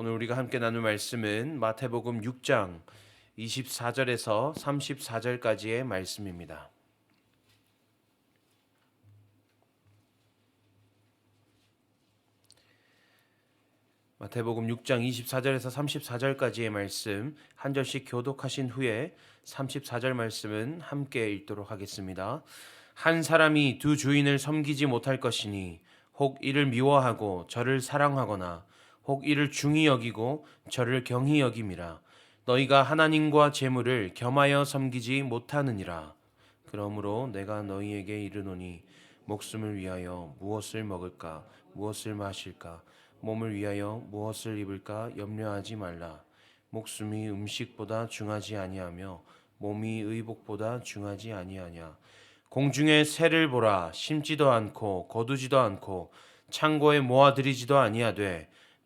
오늘 우리가 함께 나눌 말씀은 마태복음 6장 24절에서 34절까지의 말씀입니다. 마태복음 6장 24절에서 34절까지의 말씀 한 절씩 교독하신 후에 34절 말씀은 함께 읽도록 하겠습니다. 한 사람이 두 주인을 섬기지 못할 것이니 혹 이를 미워하고 저를 사랑하거나 혹 이를 중히 여기고 저를 경히 여김이라. 너희가 하나님과 재물을 겸하여 섬기지 못하느니라. 그러므로 내가 너희에게 이르노니 목숨을 위하여 무엇을 먹을까 무엇을 마실까 몸을 위하여 무엇을 입을까 염려하지 말라. 목숨이 음식보다 중하지 아니하며 몸이 의복보다 중하지 아니하냐. 공중의 새를 보라. 심지도 않고 거두지도 않고 창고에 모아들이지도 아니하되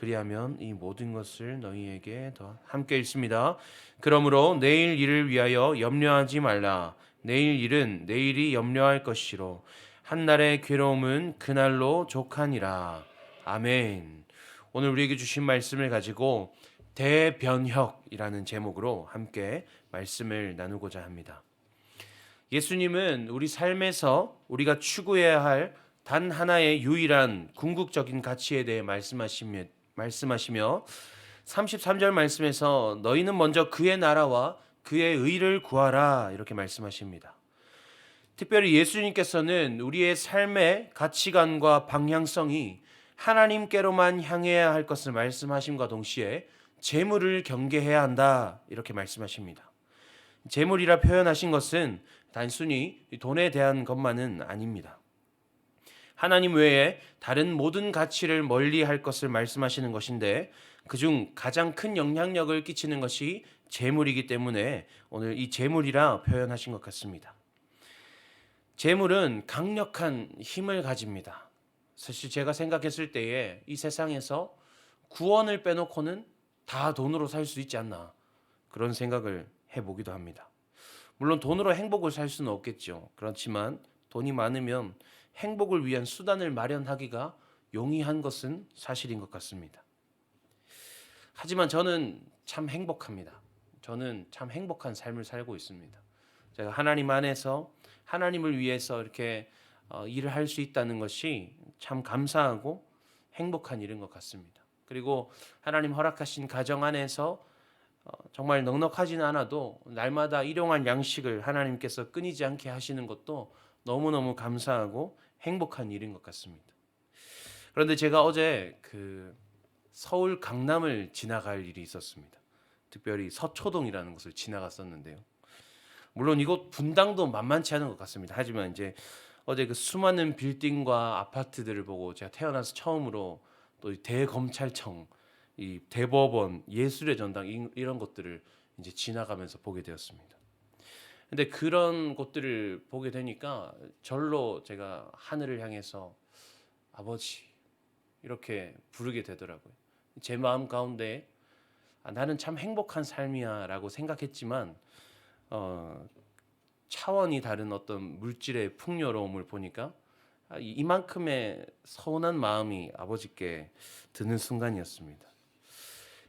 그리하면 이 모든 것을 너희에게 더 함께 읽습니다. 그러므로 내일 일을 위하여 염려하지 말라. 내일 일은 내일이 염려할 것이로 한 날의 괴로움은 그날로 족하니라. 아멘. 오늘 우리에게 주신 말씀을 가지고 대변혁이라는 제목으로 함께 말씀을 나누고자 합니다. 예수님은 우리 삶에서 우리가 추구해야 할 단 하나의 유일한 궁극적인 가치에 대해 말씀하시며 말씀하시며 33절 말씀에서 너희는 먼저 그의 나라와 그의 의를 구하라 이렇게 말씀하십니다. 특별히 예수님께서는 우리의 삶의 가치관과 방향성이 하나님께로만 향해야 할 것을 말씀하심과 동시에 재물을 경계해야 한다 이렇게 말씀하십니다. 재물이라 표현하신 것은 단순히 돈에 대한 것만은 아닙니다. 하나님 외에 다른 모든 가치를 멀리 할 것을 말씀하시는 것인데 그중 가장 큰 영향력을 끼치는 것이 재물이기 때문에 오늘 이 재물이라 표현하신 것 같습니다. 재물은 강력한 힘을 가집니다. 사실 제가 생각했을 때에 이 세상에서 구원을 빼놓고는 다 돈으로 살 수 있지 않나 그런 생각을 해보기도 합니다. 물론 돈으로 행복을 살 수는 없겠죠. 그렇지만 돈이 많으면 행복을 위한 수단을 마련하기가 용이한 것은 사실인 것 같습니다. 하지만 저는 참 행복합니다. 저는 참 행복한 삶을 살고 있습니다. 제가 하나님 안에서 하나님을 위해서 이렇게 어, 일을 할 수 있다는 것이 참 감사하고 행복한 일인 것 같습니다. 그리고 하나님 허락하신 가정 안에서 어, 정말 넉넉하진 않아도 날마다 일용할 양식을 하나님께서 끊이지 않게 하시는 것도 너무너무 감사하고 행복한 일인 것 같습니다. 그런데 제가 어제 그 서울 강남을 지나갈 일이 있었습니다. 특별히 서초동이라는 곳을 지나갔었는데요. 물론 이곳 분당도 만만치 않은 것 같습니다. 하지만 이제 어제 그 수많은 빌딩과 아파트들을 보고 제가 태어나서 처음으로 또 대검찰청, 이 대법원, 예술의 전당 이런 것들을 이제 지나가면서 보게 되었습니다. 근데 그런 곳들을 보게 되니까 절로 제가 하늘을 향해서 아버지 이렇게 부르게 되더라고요. 제 마음 가운데 아, 나는 참 행복한 삶이야라고 생각했지만 어, 차원이 다른 어떤 물질의 풍요로움을 보니까 아, 이만큼의 서운한 마음이 아버지께 드는 순간이었습니다.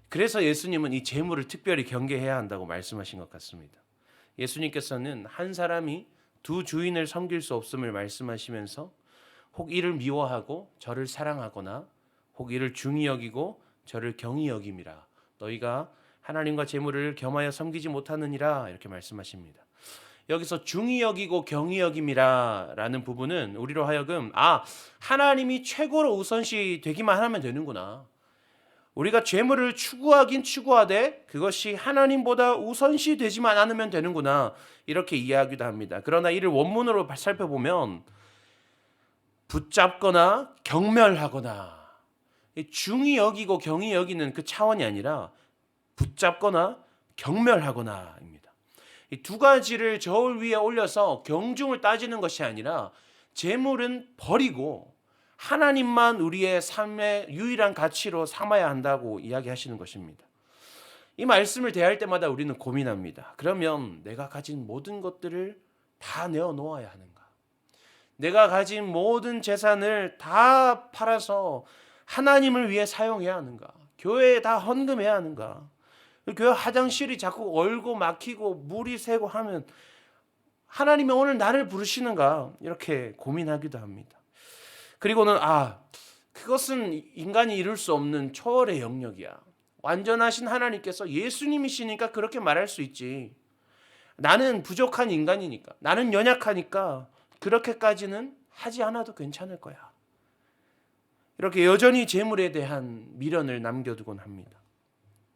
그래서 예수님은 이 재물을 특별히 경계해야 한다고 말씀하신 것 같습니다. 예수님께서는 한 사람이 두 주인을 섬길 수 없음을 말씀하시면서 혹 이를 미워하고 저를 사랑하거나 혹 이를 중히 여기고 저를 경히 여김이라 너희가 하나님과 재물을 겸하여 섬기지 못하느니라 이렇게 말씀하십니다. 여기서 중히 여기고 경히 여김이라라는 부분은 우리로 하여금 아 하나님이 최고로 우선시 되기만 하면 되는구나. 우리가 죄물을 추구하긴 추구하되 그것이 하나님보다 우선시 되지만 않으면 되는구나 이렇게 이해하기도 합니다. 그러나 이를 원문으로 살펴보면 붙잡거나 경멸하거나 중히 여기고 경히 여기는 그 차원이 아니라 붙잡거나 경멸하거나입니다. 이 두 가지를 저울 위에 올려서 경중을 따지는 것이 아니라 재물은 버리고 하나님만 우리의 삶의 유일한 가치로 삼아야 한다고 이야기하시는 것입니다. 이 말씀을 대할 때마다 우리는 고민합니다. 그러면 내가 가진 모든 것들을 다 내어 놓아야 하는가? 내가 가진 모든 재산을 다 팔아서 하나님을 위해 사용해야 하는가? 교회에 다 헌금해야 하는가? 교회 화장실이 자꾸 얼고 막히고 물이 새고 하면 하나님이 오늘 나를 부르시는가? 이렇게 고민하기도 합니다. 그리고는 아, 그것은 인간이 이룰 수 없는 초월의 영역이야. 완전하신 하나님께서 예수님이시니까 그렇게 말할 수 있지. 나는 부족한 인간이니까, 나는 연약하니까 그렇게까지는 하지 않아도 괜찮을 거야. 이렇게 여전히 재물에 대한 미련을 남겨두곤 합니다.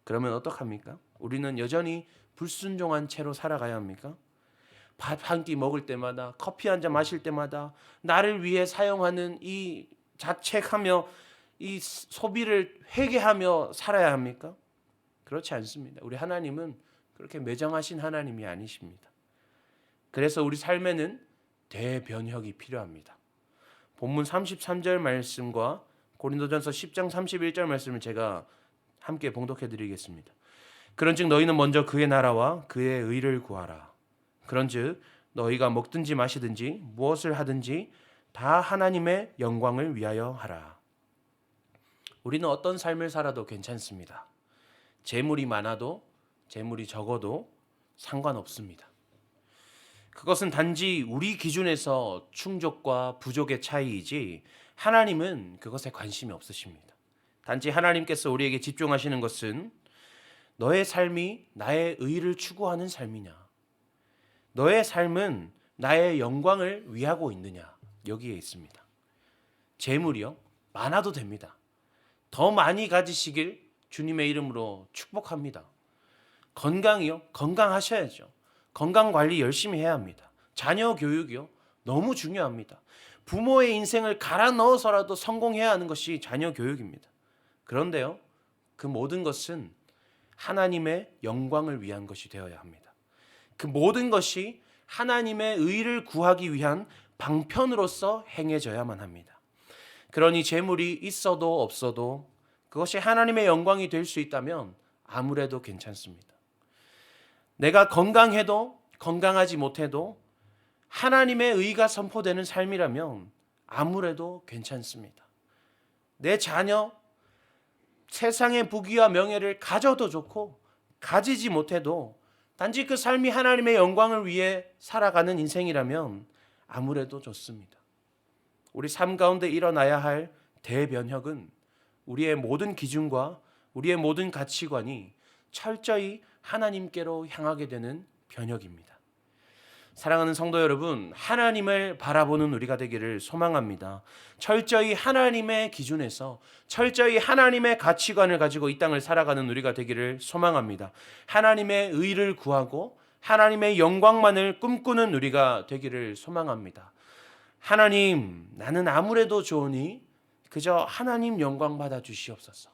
그러면 어떡합니까? 우리는 여전히 불순종한 채로 살아가야 합니까? 밥 한 끼 먹을 때마다 커피 한 잔 마실 때마다 나를 위해 사용하는 이 자책하며 이 소비를 회개하며 살아야 합니까? 그렇지 않습니다. 우리 하나님은 그렇게 매정하신 하나님이 아니십니다. 그래서 우리 삶에는 대변혁이 필요합니다. 본문 33절 말씀과 고린도전서 10장 31절 말씀을 제가 함께 봉독해 드리겠습니다. 그런즉 너희는 먼저 그의 나라와 그의 의를 구하라. 그런즉 너희가 먹든지 마시든지 무엇을 하든지 다 하나님의 영광을 위하여 하라. 우리는 어떤 삶을 살아도 괜찮습니다. 재물이 많아도 재물이 적어도 상관없습니다. 그것은 단지 우리 기준에서 충족과 부족의 차이이지 하나님은 그것에 관심이 없으십니다. 단지 하나님께서 우리에게 집중하시는 것은 너의 삶이 나의 의를 추구하는 삶이냐? 너의 삶은 나의 영광을 위하고 있느냐? 여기에 있습니다. 재물이요? 많아도 됩니다. 더 많이 가지시길 주님의 이름으로 축복합니다. 건강이요? 건강하셔야죠. 건강 관리 열심히 해야 합니다. 자녀 교육이요? 너무 중요합니다. 부모의 인생을 갈아 넣어서라도 성공해야 하는 것이 자녀 교육입니다. 그런데요, 그 모든 것은 하나님의 영광을 위한 것이 되어야 합니다. 그 모든 것이 하나님의 의를 구하기 위한 방편으로서 행해져야만 합니다. 그러니 재물이 있어도 없어도 그것이 하나님의 영광이 될 수 있다면 아무래도 괜찮습니다. 내가 건강해도 건강하지 못해도 하나님의 의가 선포되는 삶이라면 아무래도 괜찮습니다. 내 자녀 세상의 부귀와 명예를 가져도 좋고 가지지 못해도 단지 그 삶이 하나님의 영광을 위해 살아가는 인생이라면 아무래도 좋습니다. 우리 삶 가운데 일어나야 할 대변혁은 우리의 모든 기준과 우리의 모든 가치관이 철저히 하나님께로 향하게 되는 변혁입니다. 사랑하는 성도 여러분, 하나님을 바라보는 우리가 되기를 소망합니다. 철저히 하나님의 기준에서 철저히 하나님의 가치관을 가지고 이 땅을 살아가는 우리가 되기를 소망합니다. 하나님의 의를 구하고 하나님의 영광만을 꿈꾸는 우리가 되기를 소망합니다. 하나님, 나는 아무래도 좋으니 그저 하나님 영광 받아 주시옵소서.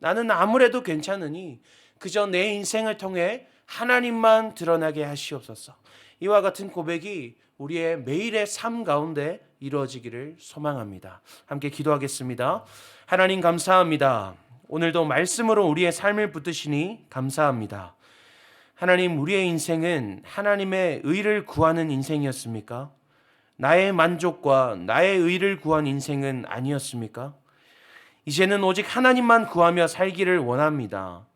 나는 아무래도 괜찮으니 그저 내 인생을 통해 하나님만 드러나게 하시옵소서. 이와 같은 고백이 우리의 매일의 삶 가운데 이루어지기를 소망합니다. 함께 기도하겠습니다. 하나님 감사합니다. 오늘도 말씀으로 우리의 삶을 붙드시니 감사합니다. 하나님, 우리의 인생은 하나님의 의를 구하는 인생이었습니까? 나의 만족과 나의 의를 구한 인생은 아니었습니까? 이제는 오직 하나님만 구하며 살기를 원합니다.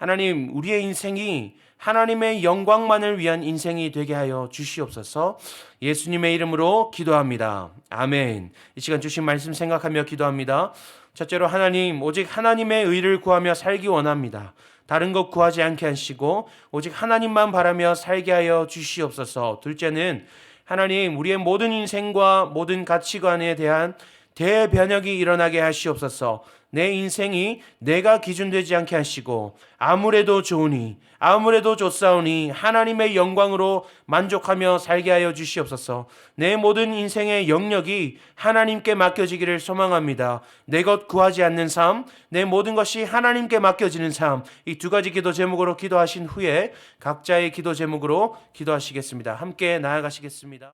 하나님, 우리의 인생이 하나님의 영광만을 위한 인생이 되게 하여 주시옵소서 예수님의 이름으로 기도합니다. 아멘. 이 시간 주신 말씀 생각하며 기도합니다. 첫째로 하나님, 오직 하나님의 의를 구하며 살기 원합니다. 다른 것 구하지 않게 하시고 오직 하나님만 바라며 살게 하여 주시옵소서. 둘째는 하나님 우리의 모든 인생과 모든 가치관에 대한 대변혁이 일어나게 하시옵소서. 내 인생이 내가 기준되지 않게 하시고 아무래도 좋으니 아무래도 좋사오니 하나님의 영광으로 만족하며 살게 하여 주시옵소서. 내 모든 인생의 영역이 하나님께 맡겨지기를 소망합니다. 내 것 구하지 않는 삶, 내 모든 것이 하나님께 맡겨지는 삶. 이 두 가지 기도 제목으로 기도하신 후에 각자의 기도 제목으로 기도하시겠습니다. 함께 나아가시겠습니다.